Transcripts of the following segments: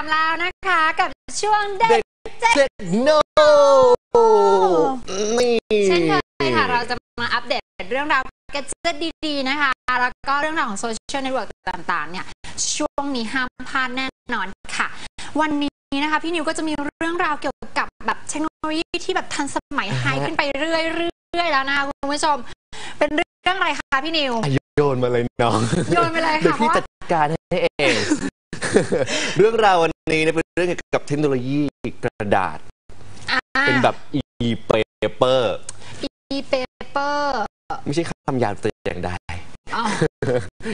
ามแล้วนะคะ กับช่วงเด็กเจ็ดโนนี่เช่นเคยค่ะ เราจะมาอัปเดตเรื่องราวกระจิตดีๆนะคะ แล้วก็เรื่องราวของโซเชียลเน็ตเวิร์กต่างๆ เนี่ย ช่วงนี้ห้ามพลาดแน่นอนค่ะ วันนี้นะคะพี่นิวก็จะมีเรื่องราวเกี่ยวกับแบบเทคโนโลยีที่แบบทันสมัยไฮขึ้นไปเรื่อยๆแล้วนะคะคุณผู้ชม เป็นเรื่องอะไรคะพี่นิวอะโยนมาเลยน้อง โยนไปเลยเดี๋ยวค่ะเพพี่ราะว่าจัดการให้เอง เรื่องราววันนี้เนี่ยเป็นเรื่องเกี่ยวกับเทคโนโลยีกระดาษอ่าเป็นแบบ e-paper อีเปเปอร์ไม่ใช่คำหยาบแต่อย่างใดอ๋อ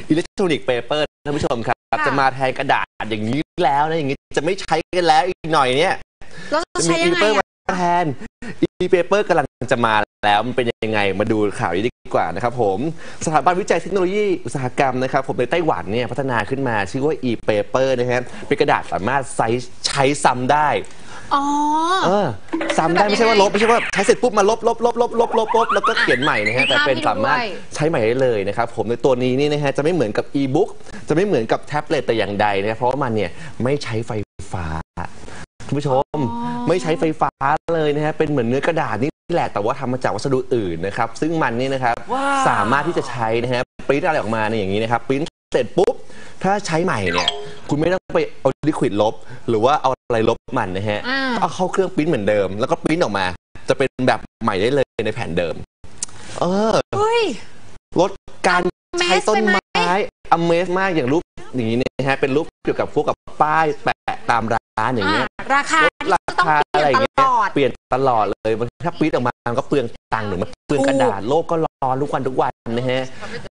อิเล็กทรอนิกส์เปเปอร์ท่านผู้ชมครับค่ะจะมาแทนกระดาษอย่างนี้แล้วนะอย่างนี้จะไม่ใช้กันแล้วอีกหน่อยเนี่ยแล้วจะจะมีใช้ยังไง e-paper อะมาแทน e-paper กำลังจะมาแล้วมันเป็นยังไงมาดูข่าวนี้ดี กว่านะครับผมสถาบันวิจัยเทคโนโลยีอุตสาหกรรมนะครับผมในไต้หวันเนี่ยพัฒนาขึ้นมาชื่อว่า e-paper นะฮะเป็นกระดาษสามารถใช้ใช้ซ้ำได้อ๋อเออซ้ำได้ไม่ใช่ว่าลบไม่ใช่ว่าใช้เสร็จปุ๊บมาลบลบลบลบลบลบลบแล้วก็เขียนใหม่นะฮะมีแต่ภาพเป็นให้ดูสามารถด้วยใช้ใหม่ได้เลยนะครับผมในตัวนี้นี่นะฮะจะไม่เหมือนกับอีบุ๊กจะไม่เหมือนกับแท็บเล็ตแต่อย่างใดนะเพราะว่ามันเนี่ยไม่ใช้ไฟฟ้าคุณผู้ชมไม่ใช้ไฟฟ้าเลยนะฮะเป็นเหมือนเนื้อกระดาษนี่ แหละแต่ว่าทำมาจากวัสดุอื่นนะครับ ซึ่งมันนี่นะครับว้าวสามารถที่จะใช้นะฮะปริ้นอะไรออกมาเนี่ยอย่างนี้นะครับปริ้นเสร็จปุ๊บ ถ้าใช้ใหม่เนี่ย คุณไม่ต้องไปเอาลิควิดลบ หรือว่าเอาอะไรลบมันนะฮะอ่าเอาเข้าเครื่องปริ้นเหมือนเดิม แล้วก็ปริ้นออกมา จะเป็นแบบใหม่ได้เลยในแผ่นเดิม เออเฮ้ยลดการ Amaze ใช้ต้นไปไหมไม้อเมซมากอย่างรูป อย่างนี้นะฮะเป็นรูปเกี่ยวกับพวกกับป้ายแปะตามร้านอย่างเงี้ยอ่าราคาลดที่ราจะต้องคาเปลี่อะไรยนอย่างตเงี้ลยอดเปลี่ยนตลอดเลยมันถ้าปริ้นออกมามันก็เปลืองตังค์หรือมันเปลืองกระดาษโลกก็ร้อนทุกวันทุกวันนะฮะ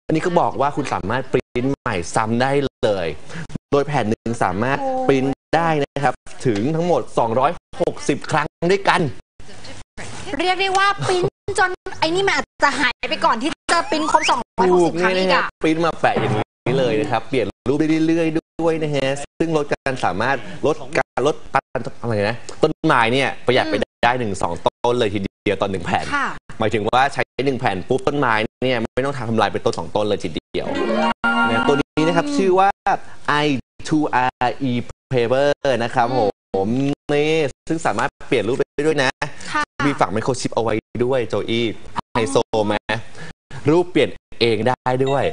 อันนี้ก็บอกว่าคุณสามารถปริ้นใหม่ซ้ำได้เลย โดยแผ่นหนึ่งสามารถโอ้ปริ้นได้นะครับ ถึงทั้งหมด 260 ครั้งด้วยกัน เรียกได้ว่าปริ้นจนไอ้นี่มันอาจจะหายไปก่อนที่จะปริ้นครบ 260 ครั้งอีกนะฮะอะปริ้นมาแปะอย่างนี้เลยนะครับ เปลี่ยน รูปได้เรื่อยๆด้วยนะฮะ ซึ่งลดการสามารถลดการลดตันอะไรนะ ต้นไม้เนี่ยประหยัดไปได้หนึ่งสองต้นเลยทีเดียวตอนหนึ่งแผ่นค่ะหมายถึงว่าใช้หนึ่งแผ่นปุ๊บต้นไม้เนี่ยไม่ต้องทำลายเป็นต้นสองต้นเลยทีเดียวนะตัวนี้นะครับชื่อว่า i2re paper นะครับผมนี่ซึ่งสามารถเปลี่ยนรูปได้ด้วยนะค่ะมีฝังไมโครชิปเอาไว้ด้วยโจอี้ไฮโซไหมรูปเปลี่ยนเองได้ด้วย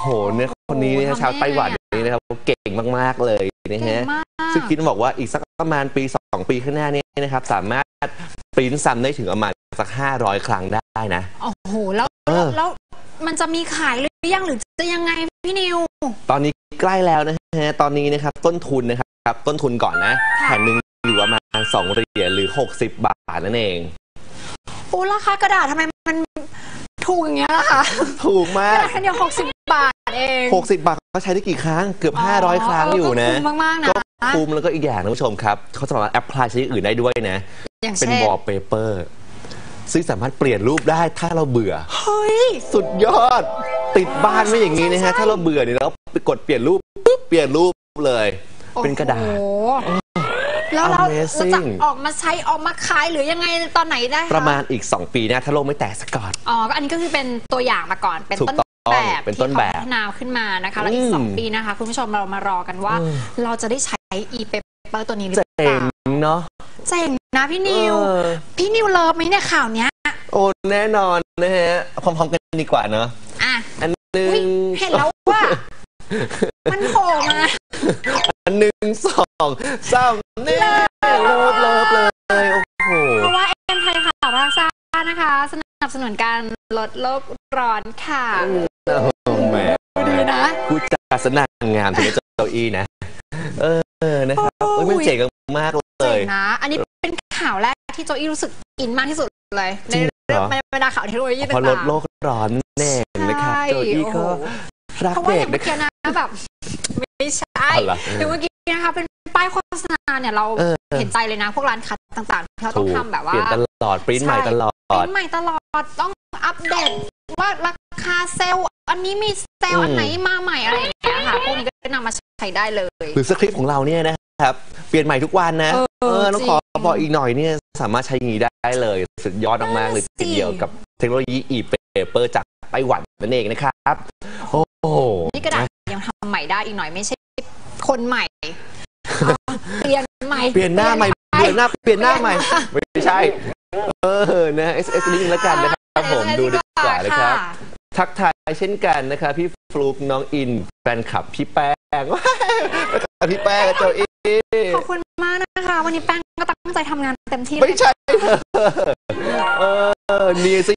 โอ้โหเนี่ยคนนี้นะโอ้โหชาวไต้หวันทำได้ไงอะนี่นะครับเก่งมากๆเลยนะเก่งฮะมากซึ่งคิดบอกว่าอีกสักประมาณปี2ปีข้างหน้านี้นะครับ สามารถปริ้นซ้ำได้ถึงประมาณสัก 500 ครั้งได้นะโอ้โหแล้วเออแล้วมันจะมีขายหรือยังหรือจะยังไงพี่นิว ตอนนี้ใกล้แล้วนะฮะตอนนี้นะครับต้นทุนนะครับต้นทุนก่อนนะค่ะแผ่นหนึ่งอยู่ประมาณ 2 เหรียญหรือ 60 บาทนั่นเองโอ้ราคากระดาษทำไมมันถูกอย่างเงี้ยล่ะคะ ถูกกมาระกดาษแค่เดียว60บาทเอง60 บาทก็ใช้ได้กี่ครั้ง เกือบ 500 ครั้งอยู่นะก็คุ้มมากๆนะ ก็คุ้มแล้วก็อีกอย่างนะผู้ชมครับเขาสามารถแอพพลายใช้อย่างอื่นได้ด้วยนะ อย่างเป็นเช่น วอลเปเปอร์ซึ่งสามารถเปลี่ยนรูปได้ถ้าเราเบื่อ เฮ้ย สุดยอด ติดบ้านไว้อย่างนี้นะฮะ ถ้าเราเบื่อเนี่ยเราไปกดเปลี่ยนรูปปุ๊บเปลี่ยนรูปเลย เป็นกระดาษ โอ้โหแล้วเรา Amazing เราจะออกมาใช้ออกมาขายหรือยังไงตอนไหนได้คประมาณอีก 2 ปีนะ ถ้าโลกไม่แตกซะก่อน อ๋อก็อันนี้ก็คือเป็นตัวอย่างมาก่อนเป็นถูกต้นต้อง แบบเป็นต้นแบบที่เขาพัฒนาขึ้นมานะคะแล้วอีกอืมสองปีนะคะ คุณผู้ชมเรามารอกันว่าอืมเราจะได้ใช้ e-paper ตัวนี้หรือเจ๋เปล่างเนาะเจ๋งนะพี่นิวเออพี่นิวเลิฟไหมเนี่ยข่าวเนี้ย โอ้แน่นอนนะฮะพร้อมๆกันดีกว่าเนาะอะอันหนึ่อุ๊ยงเห็นแล้วว่ามันโผล่มาอันหนึ่งสองสามนี่เลิฟเลิฟเลยโอ้โหเพราะว่าเอ็มไทยข่าวราซานะคะ สนับสนุนการลดโลกร้อนค่ะโอ้แหมดีนะพูดจาสนั่งงามถึงจะเก้าอี้นะ เออนะครับเอ้ยมันเจ๋งมากเลเจ๋ย งนะ อันนี้เป็นข่าวแรกที่โจอี้รู้สึกอินมากที่สุดเลยในจริงเหรอ เรื่องในบรรดาข่าวเทคโนโลยีพต่าองๆลดโลกร้อนแน่นะครับใช่โจอี้ก็โอ้โห รักเพราะว่าเด็อกย่างเมื่นะอกี้นะแบบไม่ใช่เอาเหรออย่างเมื่อกี้นะคะเป็นป้ายโฆษณาเนี่ยเราเออ เห็นใจเลยนะ พวกร้านค้าต่างๆที่เขาต้ถูองกทำแบบเปว่าลี่ยนตลอดปริ้นใหม่ตลอ เป็ดนใหม่ตลอดต้องอัปเดตว่าราคาเซลล์อันนี้มีเซลล์อืมอันไหนมาใหม่อะไรอย่างเงี้ยค่ะพวกนี้ก็นำมาใช้ได้เลย หรือสคริปต์ของเราเนี่ยนะครับ เปลี่ยนใหม่ทุกวันนะเออต้องจริงขอบอกอีกหน่อยเนี่ยสามารถใช้อย่างนี้ได้เลย สุดยอดมากๆเลยนั่นสิทีเดียวกับเทคโนโลยี e-paper จากไต้หวันนั่นเองนะครับ โอ้โหนี่กระดาษยังทำใหม่ได้อีกหน่อยไม่ใช่คนใหม่อ๋อเปลี่ยนใหม่ เปลี่ยนหน้าใหม่ไปเปลี่ยนหน้า เปลี่ยนหน้าใหม่ ไม่ใช่ เออนะ S S ลิงแล้วกันนะครับผมดูดีกว่านะครับ ทักทายเช่นกันนะครับพี่ฟลุกน้องอินแฟนคลับพี่แป้งพี่แป้งกับโจอีขอบคุณมากนะคะ วันนี้แป้งก็ตั้งใจทำงานเต็มที่เลยไม่ใช่เธอเออเนียส